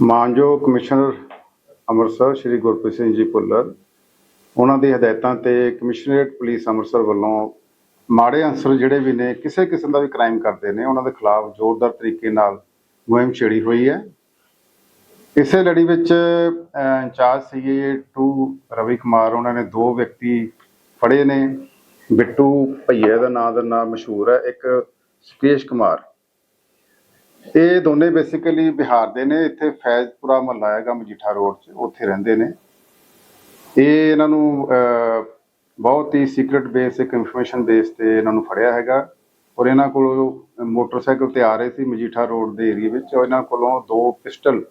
ਮਾਨਯੋਗ ਕਮਿਸ਼ਨਰ ਅੰਮ੍ਰਿਤਸਰ ਸ਼੍ਰੀ ਗੁਰਪ੍ਰੀਤ ਸਿੰਘ ਜੀ ਭੁੱਲਰ, ਉਹਨਾਂ ਦੀ ਹਦਾਇਤਾਂ ਤੇ ਕਮਿਸ਼ਨਰੇਟ ਪੁਲਿਸ ਅੰਮ੍ਰਿਤਸਰ ਵੱਲੋਂ ਮਾੜੇ ਅਨਸਰ ਜਿਹੜੇ ਵੀ ਨੇ, ਕਿਸੇ ਕਿਸਮ ਦਾ ਵੀ ਕ੍ਰਾਈਮ ਕਰਦੇ ਨੇ, ਉਹਨਾਂ ਦੇ ਖਿਲਾਫ ਜ਼ੋਰਦਾਰ ਤਰੀਕੇ ਨਾਲ ਮੁਹਿੰਮ ਛੇੜੀ ਹੋਈ ਹੈ। ਇਸੇ ਲੜੀ ਵਿੱਚ ਇੰਚਾਰਜ ਸੀਗੇ 2 ਰਵੀ ਕੁਮਾਰ, ਉਹਨਾਂ ਨੇ ਦੋ ਵਿਅਕਤੀ ਫੜੇ ਨੇ। ਬਿੱਟੂ ਭਈਏ ਦਾ ਨਾਂ, ਦਾ ਨਾਮ ਮਸ਼ਹੂਰ ਹੈ, ਇੱਕ ਸੁਕੇਸ਼ ਕੁਮਾਰ। ਇਹ ਦੋਨੇ ਬੇਸਿਕਲੀ ਬਿਹਾਰ ਦੇ ਨੇ, ਇੱਥੇ ਫੈਜ਼ਪੁਰਾ ਮਹੱਲਾ ਹੈਗਾ, ਮਜੀਠਾ ਰੋਡ 'ਚ, ਉੱਥੇ ਰਹਿੰਦੇ ਨੇ। ਇਹ ਇਹਨਾਂ ਨੂੰ ਬਹੁਤ ਹੀ ਸੀਕ੍ਰੀਟ ਬੇਸ ਇੱਕ ਇਨਫੋਰਮੇਸ਼ਨ ਬੇਸ ਤੇ ਇਹਨਾਂ ਨੂੰ ਫੜਿਆ ਹੈਗਾ। ਔਰ ਇਹਨਾਂ ਕੋਲੋਂ ਮੋਟਰਸਾਈਕਲ ਤੇ ਆ ਰਹੇ ਸੀ ਮਜੀਠਾ ਰੋਡ ਦੇ ਏਰੀਆ ਵਿੱਚ। ਔਰ ਇਹਨਾਂ ਕੋਲੋਂ ਦੋ ਪਿਸਟਲ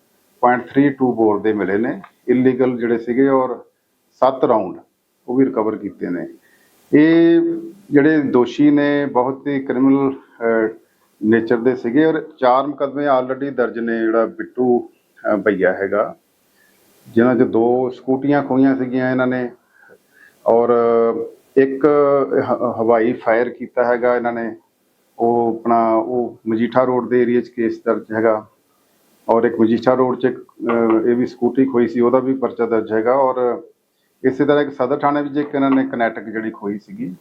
.32 ਬੋਰ ਦੇ ਮਿਲੇ ਨੇ। ਇਲੀਗਲ ਜਿਹੜੇ ਸੀਗੇ ਔਰ 7 ਰਾਉਂਡ ਉਹ ਵੀ ਰਿਕਵਰ ਕੀਤੇ ਨੇ। ਇਹ ਜਿਹੜੇ ਦੋਸ਼ੀ ਨੇ, ਬਹੁਤ ਹੀ ਕ੍ਰਿਮੀਨਲ ਨੇਚਰ ਦੇ ਸੀਗੇ ਔਰ ਚਾਰ ਮੁਕੱਦਮੇ ਆਲਰੇਡੀ ਦਰਜ ਨੇ ਜਿਹੜਾ ਬਿੱਟੂ ਅਹ, ਭਈਆ ਹੈਗਾ। ਜਿਨ੍ਹਾਂ 'ਚ ਦੋ ਸਕੂਟੀਆਂ ਖੋਈਆਂ ਸੀਗੀਆਂ ਇਹਨਾਂ ਨੇ ਔਰ ਇੱਕ ਹਵਾਈ ਫਾਇਰ ਕੀਤਾ ਹੈਗਾ ਇਹਨਾਂ ਨੇ। ਉਹ ਆਪਣਾ ਉਹ ਮਜੀਠਾ ਰੋਡ ਦੇ ਏਰੀਆ 'ਚ ਕੇਸ ਦਰਜ ਹੈਗਾ। ਔਰ ਇੱਕ ਮਜੀਠਾ ਰੋਡ 'ਚ ਇੱਕ, ਇਹ ਵੀ ਸਕੂਟੀ ਖੋਈ ਸੀ ਉਹਦਾ ਵੀ ਪਰਚਾ ਦਰਜ ਹੈਗਾ। ਔਰ ਇਸੇ ਤਰ੍ਹਾਂ ਇੱਕ ਸਦਰ ਥਾਣੇ ਵਿੱਚ ਇੱਕ ਇਹਨਾਂ ਨੇ ਕਨੈਟਿਕ ਜਿਹੜੀ ਖੋਈ ਸੀਗੀ।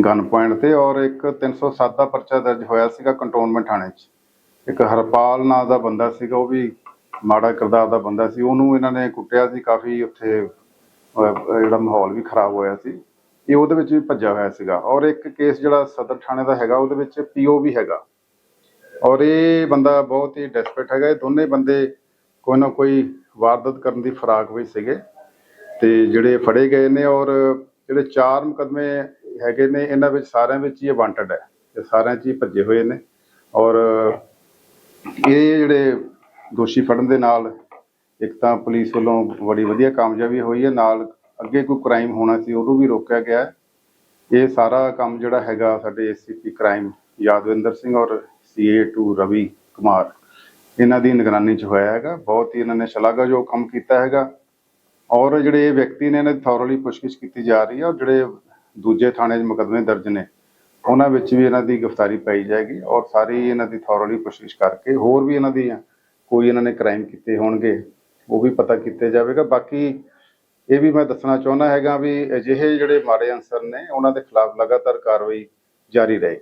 ਗਨ ਪੁਆਇੰਟ ਤੇ ਔਰ ਇੱਕ 307 ਦਾ ਪਰਚਾ ਦਰਜ ਹੋਇਆ ਸੀਗਾ ਕੰਟੋਨਮੈਂਟ ਥਾਣੇ 'ਚ। ਇੱਕ ਹਰਪਾਲ ਨਾਂ ਦਾ ਬੰਦਾ ਸੀਗਾ, ਉਹ ਵੀ ਮਾੜਾ ਕਿਰਦਾਰ ਦਾ ਬੰਦਾ ਸੀ। ਉਹਨੂੰ ਇਹਨਾਂ ਨੇ ਕੁੱਟਿਆ ਸੀ, ਕਾਫੀ ਉੱਥੇ ਜਿਹੜਾ ਮਾਹੌਲ ਵੀ ਖਰਾਬ ਹੋਇਆ ਸੀ। ਇਹ ਉਹਦੇ ਵਿੱਚ ਵੀ ਭੱਜਿਆ ਹੋਇਆ ਸੀਗਾ। ਔਰ ਇੱਕ ਕੇਸ ਜਿਹੜਾ ਸਦਰ ਥਾਣੇ ਦਾ ਹੈਗਾ, ਉਹਦੇ ਵਿੱਚ ਪੀਓ ਵੀ ਹੈਗਾ। ਔਰ ਇਹ ਬੰਦਾ ਬਹੁਤ ਹੀ ਡੈਸਪਰੇਟ ਹੈਗਾ। ਇਹ ਦੋਨੇ ਬੰਦੇ ਕੋਈ ਨਾ ਕੋਈ ਵਾਰਦਾਤ ਕਰਨ ਦੀ ਫਰਾਕ ਵਿੱਚ ਸੀਗੇ ਤੇ ਜਿਹੜੇ ਫੜੇ ਗਏ ਨੇ ਔਰ ਜਿਹੜੇ ਚਾਰ ਮੁਕਦਮੇ ਹੈਗੇ ਨੇ, ਇਹਨਾਂ ਵਿੱਚ ਸਾਰਿਆਂ ਵਿੱਚ ਹੀ ਇਹ ਵਾਂਟਡ ਹੈ ਇਹ ਸਾਰਿਆਂ 'ਚ ਹੀ ਭੱਜੇ ਹੋਏ ਨੇ। ਔਰ ਇਹ ਜਿਹੜੇ ਦੋਸ਼ੀ ਫੜਨ ਦੇ ਨਾਲ ਇੱਕ ਤਾਂ ਪੁਲਿਸ ਵੱਲੋਂ ਬੜੀ ਵਧੀਆ ਕਾਮਯਾਬੀ ਹੋਈ ਹੈ, ਨਾਲ ਅੱਗੇ ਕੋਈ ਕ੍ਰਾਈਮ ਹੋਣਾ ਸੀ, ਉਹਨੂੰ ਵੀ ਰੋਕਿਆ ਗਿਆ ਇਹ ਸਾਰਾ ਕੰਮ ਜਿਹੜਾ ਹੈਗਾ ਸਾਡੇ ਏਸੀਪੀ ਕ੍ਰਾਈਮ ਯਾਦਵਿੰਦਰ ਸਿੰਘ ਔਰ ਸੀਏ2 ਰਵੀ ਕੁਮਾਰ, ਇਹਨਾਂ ਦੀ ਨਿਗਰਾਨੀ 'ਚ ਹੋਇਆ ਹੈਗਾ। ਬਹੁਤ ਹੀ ਇਹਨਾਂ ਨੇ ਸ਼ਲਾਘਾਯੋਗ ਕੰਮ ਕੀਤਾ ਹੈਗਾ। ਔਰ ਜਿਹੜੇ ਇਹ ਵਿਅਕਤੀ ਨੇ, ਇਹਨਾਂ ਦੀ ਥੋਰਲੀ ਪੁੱਛਗਿੱਛ ਕੀਤੀ ਜਾ ਰਹੀ ਹੈ। ਔਰ ਜਿਹੜੇ ਦੂਜੇ ਥਾਣੇ 'ਚ ਮੁਕੱਦਮੇ ਦਰਜ ਨੇ। ਉਹਨਾਂ ਵਿੱਚ ਵੀ ਇਹਨਾਂ ਦੀ ਗ੍ਰਿਫਤਾਰੀ ਪਾਈ ਜਾਏਗੀ ਔਰ ਸਾਰੀ ਇਹਨਾਂ ਦੀ ਥੋਰਲੀ ਕੋਸ਼ਿਸ਼ ਕਰਕੇ ਹੋਰ ਵੀ ਇਹਨਾਂ ਦੀ ਕੋਈ ਇਹਨਾਂ ਨੇ ਕ੍ਰਾਈਮ ਕੀਤੇ ਹੋਣਗੇ, ਉਹ ਵੀ ਪਤਾ ਕੀਤੇ ਜਾਵੇਗਾ। ਬਾਕੀ ਇਹ ਵੀ ਮੈਂ ਦੱਸਣਾ ਚਾਹੁੰਦਾ ਹੈਗਾ ਵੀ ਅਜਿਹੇ ਜਿਹੜੇ ਮਾੜੇ ਅਨਸਰ ਨੇ, ਉਹਨਾਂ ਦੇ ਖਿਲਾਫ ਲਗਾਤਾਰ ਕਾਰਵਾਈ ਜਾਰੀ ਰਹੇ।